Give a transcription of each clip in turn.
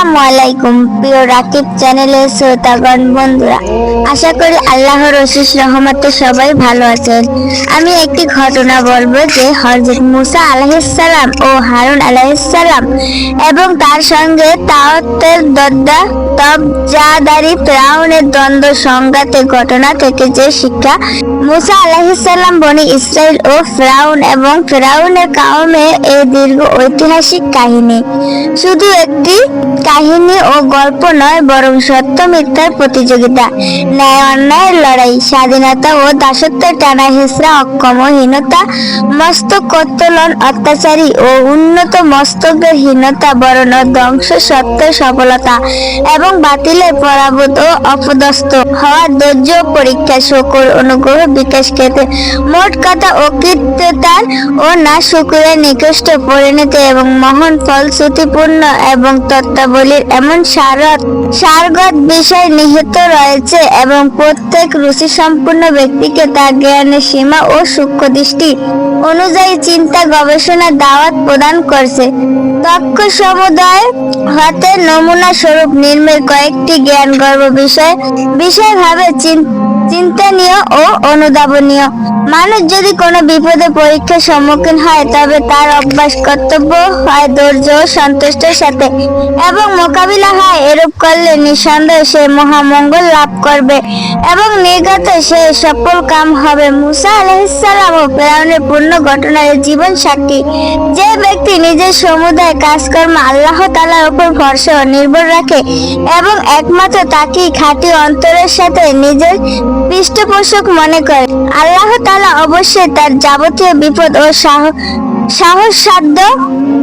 আসসালামু আলাইকুম। প্রিয় রাকিব চ্যানেলের শ্রোতাগণ, বন্ধুরা, আশা করি আল্লাহর অশেষ রহমতে সবাই ভালো আছেন। আমি একটি ঘটনা বলব যে হযরত মুসা আলাইহিসসালাম ও হারুন আলাইহিসসালাম এবং তার সঙ্গে তাওতের দদ্দা তবজাদারি ফেরাউনের দ্বন্দ্ব সংঘাতের ঘটনা থেকে যে শিক্ষা, মুসা আলাইহিসসালাম বনি ইসরাইল ও ফ্রাউন এবং ফ্রাউনের কাউমে এই দীর্ঘ ঐতিহাসিক কাহিনী। শুধু একটি কাহিনী ও গল্প নয়, বরং সত্য মিথ্যার প্রতিযোগিতা। ন্যায় অন্যায়ের লড়াই, স্বাধীনতা ও দাসত্বের টানা হিসরা অক্ষমহীনতা, মস্তক কত্তলন অত্যাচারী ও উন্নত মস্তকের হীনতা বরণ, ধ্বংস সত্যের সফলতা এবং বাতিলের পরাভূত ও অপদস্থ হওয়ার ধৈর্য, পরীক্ষা, শকুর, অনুগ্রহ, বিকাশ ক্ষেত্রে মোট কথা অকৃত্যতার ও না শুকুরের নিকৃষ্ট পরিণতি এবং মহান ফলশ্রুতিপূর্ণ এবং তত্ত্বাবলীর এমন সারত সারগত বিষয় নিহিত রয়েছে এবং প্রত্যেক রুচি সম্পূর্ণ ব্যক্তিকে তার জ্ঞানের সীমা ও সূক্ষ্ম দৃষ্টি অনুযায়ী চিন্তা, গবেষণা, দাওয়াত প্রদান করছে। তক্ষ সমুদায় হতে নমুনা স্বরূপ নির্মের কয়েকটি জ্ঞান গর্ব বিষয়, বিষয়ভাবে চিন্তা চিন্তনীয় ও অনুধাবনীয়। মানুষ যদি কোনো বিপদে পরীক্ষার সম্মুখীন হয়, তবে তার অভ্যাস, কর্তব্য হয় ধৈর্য ও সন্তুষ্টের সাথে। এবং মোকাবিলা হয় এরূপ করলে নিঃসন্দেহে সে মহামঙ্গল লাভ করবে এবং নির্গত সে সফল কাম হবে। মুসা আলহিসাল্লাম ও ফেরাউনের পূর্ণ ঘটনার জীবন সাক্ষী। যে ব্যক্তি নিজের সমুদায়, কাজকর্ম আল্লাহ তালার উপর ভরসা নির্ভর রাখে এবং একমাত্র তাকেই খাঁটি অন্তরের সাথে নিজের পৃষ্ঠপোষক মনে করে। আল্লাহ তালা অবশ্যই তার যাবতীয় বিপদ ও সাহ- সাহস সাধ্য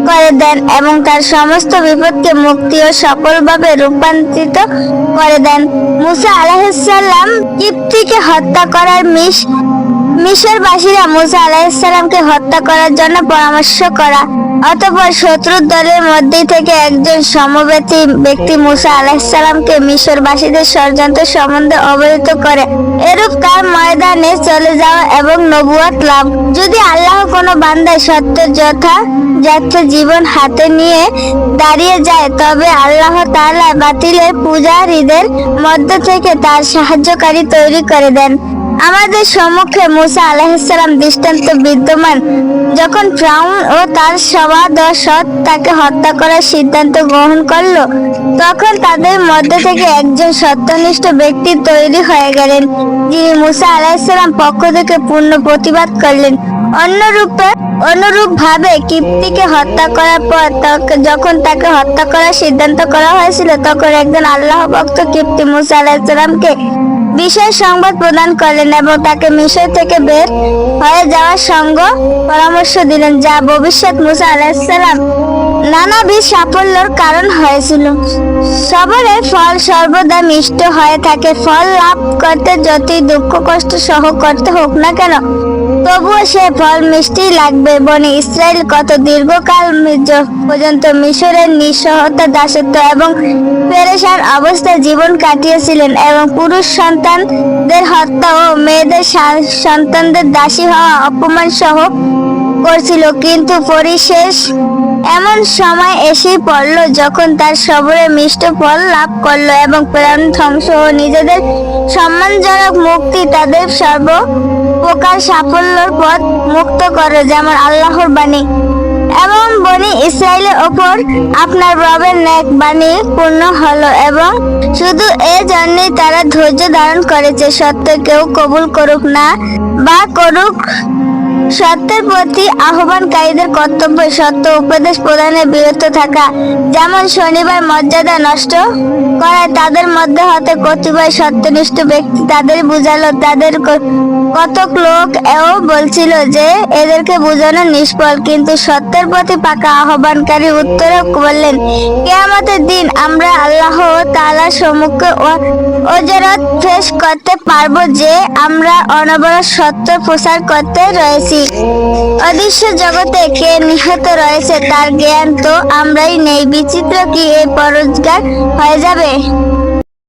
করে দেন এবং তার সমস্ত বিপদকে মুক্তি ও সফলভাবে রূপান্তরিত করে দেন। মুসা আলাহিসাল্লাম কিপ্তিকে হত্যা করার মিশ, মিশরবাসীরা মুসা আলাহিসাল্লামকে হত্যা করার জন্য পরামর্শ করা অতঃপর শত্রুর দলের মধ্যে থেকে একজন সমবেতী ব্যক্তি মুসা আলাহিসাল্লামকে মিশরবাসীদের ষড়যন্ত্র সম্বন্ধে অবহিত করে। এরূপ তার ময়দানে চলে যাওয়া এবং নবুয়াত লাভ। যদি আল্লাহ কোনো বান্দায় সত্যের যথা যথ জীবন হাতে নিয়ে দাঁড়িয়ে যায়, তবে আল্লাহ তাআলা বাতিলের পূজারীদের মধ্য থেকে তার সাহায্যকারী তৈরি করে দেন। আমাদের সম্মুখে মুসা আলাহিসাল্লাম দৃষ্টান্ত বিদ্যমান। যখন ফ্রাউন ও তার সভা দশত তাকে হত্যা করার সিদ্ধান্ত গ্রহণ করল, তখন তাদের মধ্যে থেকে একজন সত্যনিষ্ঠ ব্যক্তি তৈরি হয়ে গেলেন, যিনি মুসা আলাহিসাল্লাম পক্ষ থেকে পূর্ণ প্রতিবাদ করলেন। অন্যরূপে অনুরূপ ভাবে কিপ্তিকে হত্যা করার পর যখন তাকে হত্যা করার সিদ্ধান্ত করা হয়েছিল, তখন একজন আল্লাহ ভক্ত কিপ্তি মুসা আলাহিসাল্লামকে বিশেষ সংবাদ প্রদান করলেন এবং তাকে মিশর থেকে বের হয়ে যাওয়ার সঙ্গ পরামর্শ দিলেন, যা ভবিষ্যৎ মুসা আলাহিসাল্লাম নানাবিধ সাফল্যর কারণ হয়েছিল। সবরে ফল সর্বদা মিষ্ট হয়ে থাকে, ফল লাভ করতে যতই দুঃখ কষ্ট সহ করতে হোক না কেন তবুও সে ফল মিষ্টি লাগবে বনে। ইসরায়েল কত দীর্ঘকাল পর্যন্ত মিশরের নিঃসহতা, দাসত্ব এবং পেরেশান অবস্থায় জীবন কাটিয়েছিলেন এবং পুরুষ সন্তানদের হত্যা ও মেয়েদের সন্তানদের দাসী হওয়া অপমান সহ করছিল। কিন্তু পরিশেষ এমন সময় এসেই পড়ল যখন তার সবরে মিষ্ট ফল লাভ করল এবং প্রাণ ধ্বংস ও নিজেদের সম্মানজনক মুক্তি তাদের সর্ব প্রকার সাফল্যর পথ মুক্ত করো যেমন আল্লাহর বাণী। এবং বনি ইসরায়েলের ওপর আপনার রবের ন্যাক বাণী পূর্ণ হলো এবং শুধু এ জন্যই তারা ধৈর্য ধারণ করেছে সত্য কেউ কবুল করুক না বা করুক সত্যের প্রতি আহ্বানকারীদের কর্তব্য সত্য উপদেশ প্রদানে বিরত থাকা। যেমন শনিবার মর্যাদা নষ্ট করায় তাদের মধ্যে হতে কতিপয় সত্যনিষ্ঠ ব্যক্তি তাদের বুঝালো, তাদের কতক লোক এও বলছিল যে, এদেরকে বোঝানো নিষ্ফল, কিন্তু সত্যের প্রতি পাকা আহ্বানকারী উত্তরে বললেন, কেয়ামতের দিন আমরা আল্লাহ তাআলার সম্মুখে ওজরত ফেস করতে পারব যে, আমরা অনবরত সত্য প্রচার করতে রয়েছি। অদৃশ্য জগতে কে নিহত রয়েছে তার জ্ঞান তো আমরাই নেই। বিচিত্র কি এই পরোজগার হয়ে যাবে?